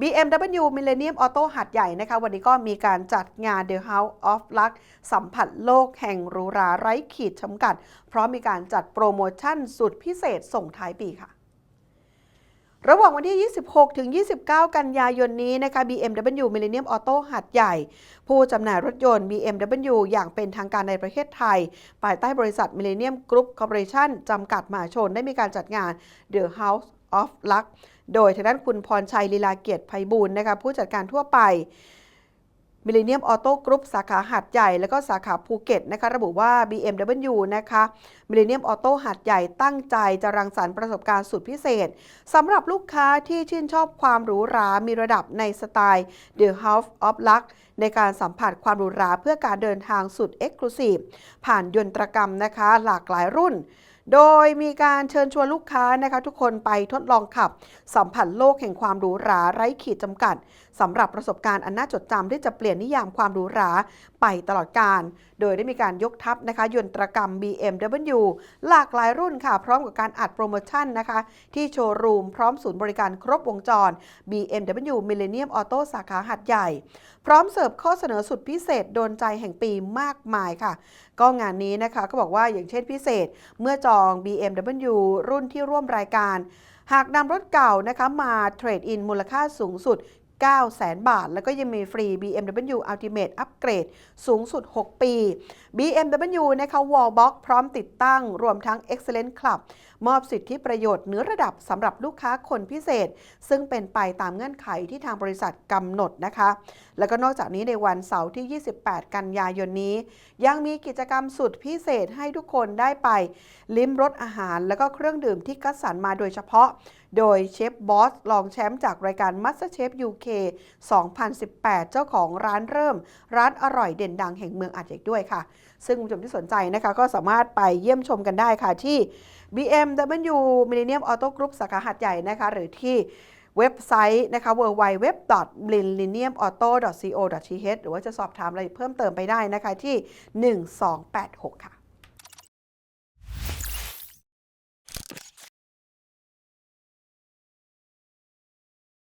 BMW Millennium Auto หัดใหญ่นะคะ วันนี้ก็มีการจัดงาน The House of Luck สัมผัสโลกแห่งรูราไร้ขีดจำกัด เพราะมีการจัดโปรโมชั่นสุดพิเศษส่งท้ายปีค่ะระหว่างวันที่ 26 ถึง 29 กันยายนนี้นะคะ BMW Millennium Auto หัดใหญ่ ผู้จำหน่ายรถยนต์ BMW อย่างเป็นทางการในประเทศไทย ภายใต้บริษัท Millennium Group Corporation จำกัดมหาชนได้มีการจัดงาน The House of Luck โดยทางด้านคุณพรชัยลีลาเกียรติไพบูลนะคะผู้จัดการทั่วไปมิเลเนียมออโต้กรุ๊ปสาขาหัดใหญ่ และก็สาขาภูเก็ตนะคะระบุว่า BMW นะคะมิเลเนียมออโต้หัดใหญ่ตั้งใจจะรังสรรค์ประสบการณ์สุดพิเศษสำหรับลูกค้าที่ชื่นชอบความหรูหรา มีระดับในสไตล์ The House of Luck ในการสัมผัสความหรูหราเพื่อการเดินทางสุด Exclusive ผ่านยนตรกรรมนะคะหลากหลายรุ่น โดยมีการเชิญชวนลูกค้านะคะทุกคนไปทดลองขับ สัมผัสโลกแห่งความหรูหราไร้ขีดจำกัดสำหรับประสบการณ์อันน่าจดจำที่จะเปลี่ยนนิยามความหรูหราไปตลอดการ โดยได้มีการยกทัพนะคะยนตรกรรม BMW หลากหลายรุ่นค่ะ พร้อมกับการอัดโปรโมชั่นนะคะ ที่โชว์รูมพร้อมศูนย์บริการครบวงจร BMW Millennium Auto สาขาหัดใหญ่ พร้อมเสิร์ฟข้อเสนอสุดพิเศษโดนใจแห่งปีมากมายค่ะ ก็งานนี้นะคะก็บอกว่าอย่างเช่นพิเศษเมื่อจอง BMW รุ่นที่ร่วมรายการ หากนำรถเก่านะคะมาเทรดอินมูลค่าสูงสุด 900,000 บาท แล้วก็ยังมีฟรี BMW Ultimate Upgrade สูงสุด 6 ปี BMW นะคะ Wallbox พร้อมติดตั้ง รวมทั้ง Excellent Club มอบสิทธิประโยชน์เหนือระดับสำหรับลูกค้าคนพิเศษ ซึ่งเป็นไปตามเงื่อนไขที่ทางบริษัทกำหนดนะคะ แล้วก็นอกจากนี้ในวันเสาร์ที่ 28 กันยายนนี้ ยังมีกิจกรรมสุดพิเศษให้ทุกคนได้ไป ลิ้มรสอาหาร แล้วก็เครื่องดื่มที่คัดสรรมาโดยเฉพาะ โดยเชฟบอสรองแชมป์จากรายการ MasterChef UK 2018 เจ้าของร้านเริ่ม ร้านอร่อยเด่นดังแห่งเมืองอาจเจกด้วยค่ะ ซึ่งคุณผู้ชมที่สนใจนะคะ ก็สามารถไปเยี่ยมชมกันได้ค่ะที่ BMW Millennium Auto Group สาขาหัดใหญ่นะคะ หรือที่เว็บไซต์นะคะ www.millenniumauto.co.th หรือว่าจะสอบถามอะไรเพิ่มเติมไปได้นะคะที่ 1286 ค่ะ